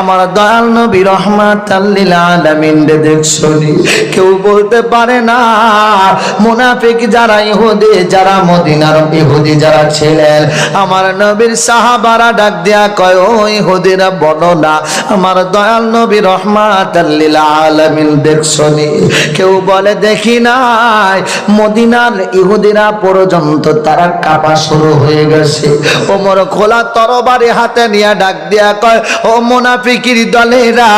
আমার দয়াল নবী রহমাত আলামিন রে কেউ বলতে পারে না, মুনাফিক যারা ইহুদি, যারা মদিনার ইহুদি যারা ছিলেন, আমার নবীর সাহাবারা ডাক দেয়া কয়, ও ইহুদিরা, বলো না, আমার দয়াল নবী রহমাত আলামিন দেখছনি কেউ বলে, দেখি নাই, মদিনার ইহুদিরা পর্যন্ত তারা কাপা শুরু হয়ে গেছে। ওমর খোলা তরবারি হাতে নিয়ে ডাক দিয়া কয়, ও মুনাফিকির দলেরা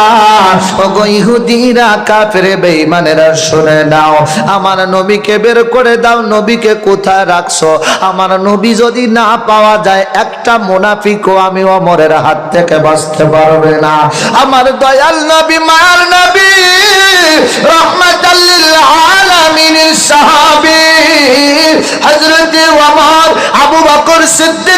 ও ইহুদিরা, কাফের বেঈমানেরা, শুনে নাও, আমার নবীকে বের করে দাও, নবীকে কোথায় রাখছো? আমার নবী যদি না পাওয়া যায়, একটা মুনাফিকও আমি ওমরের হাত থেকে বাঁচতে পারবে না। আমার দয়াল নবী মার নবী রহমাতাল্লিল আলামিনের সাহাবী, হযরত ওমর, আবু বকর সিদ্দিক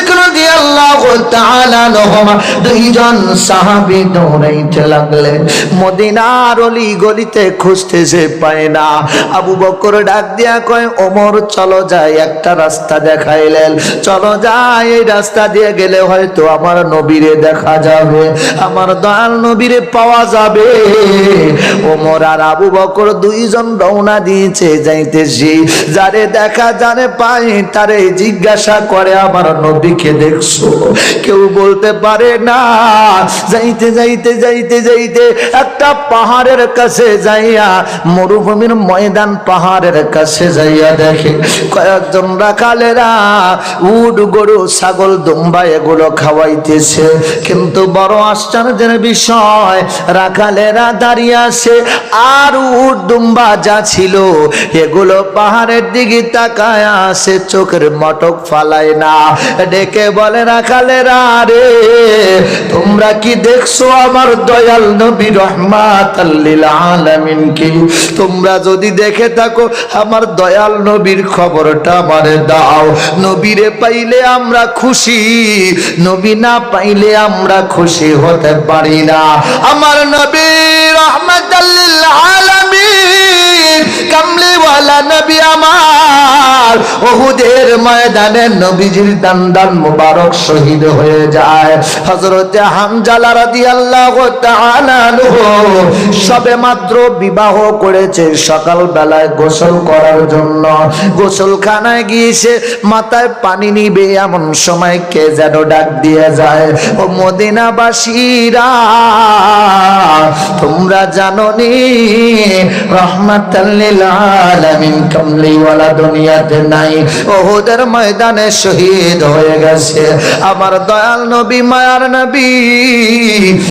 দুইজন সাহাবী দৌড়াইতে লাগলেন মদিনার অলি গলিতে না। আবু বকর ডাক দিয়া কয়, ওমর, চলো যাই, একটা রাস্তা দেখাইলেন। চলো যাই, এই রাস্তা দিয়ে গেলে হয়তো আমার নবীরে দেখা যাবে, আমার দয়াল নবীরে পাওয়া যাবে। ওমর আর আবু বকর দুইজন রওনা দিয়েছে, যাইতেছি। যারে দেখা জানে পাই তারে জিজ্ঞাসা করে, আমার নবীকে দেখছ। কেউ বলতে পারে না। যাইতে যাইতে যাইতে যাইতে একটা পাহাড়ের কাছে যাইয়া মরুভূমির ময়দান পাহাড়ের কাছে যাইয়া দেখে কয়েকজন রাখালেরা উড গরু, ছাগল, দুম্বা এগুলো খাওয়াইতেছে। কিন্তু বড় আশ্চর্যের বিষয়, রাখালেরা দাঁড়িয়ে আছে আর উট, দুম্বা যা ছিল এগুলো পাহাড়ের দিকে তাকায় আসে চোখের মটক ফালায় না। ডেকে বলে, রাখালেরা রে তোমরা কি দেখছ আমার দয়াল নবী রহমাত আলামিন তোমরা যদি দেখে থাকো আমার দয়াল নবীর খবরটা আমারে দাও। নবীরে পাইলে আমরা খুশি, নবী না পাইলে আমরা খুশি হতে পারি না। আমার নবী রহমাত আলামিন, কামলিওয়ালা নবী আমার ওহুদের ময়দানে নবীজির দান্দান শহীদ হয়ে যায়। হামজালা সবে মাত্র বিবাহ করেছে সকাল বেলায় গোসল করার জন্য। গোসলখানায় গিয়েছে মাথায় পানি নিবে এমন সময় কে যেন ডাক দিয়ে যায়, ও মদিনাবাসীরা, তোমরা জানো নি রহমাতাল্লিল আলামিন কামলিওয়ালা দুনিয়াতে নাই। ওহুদের ময়দানে শহীদ হয়ে গেছে। আমার দয়াল নবী, মায়ার নবী।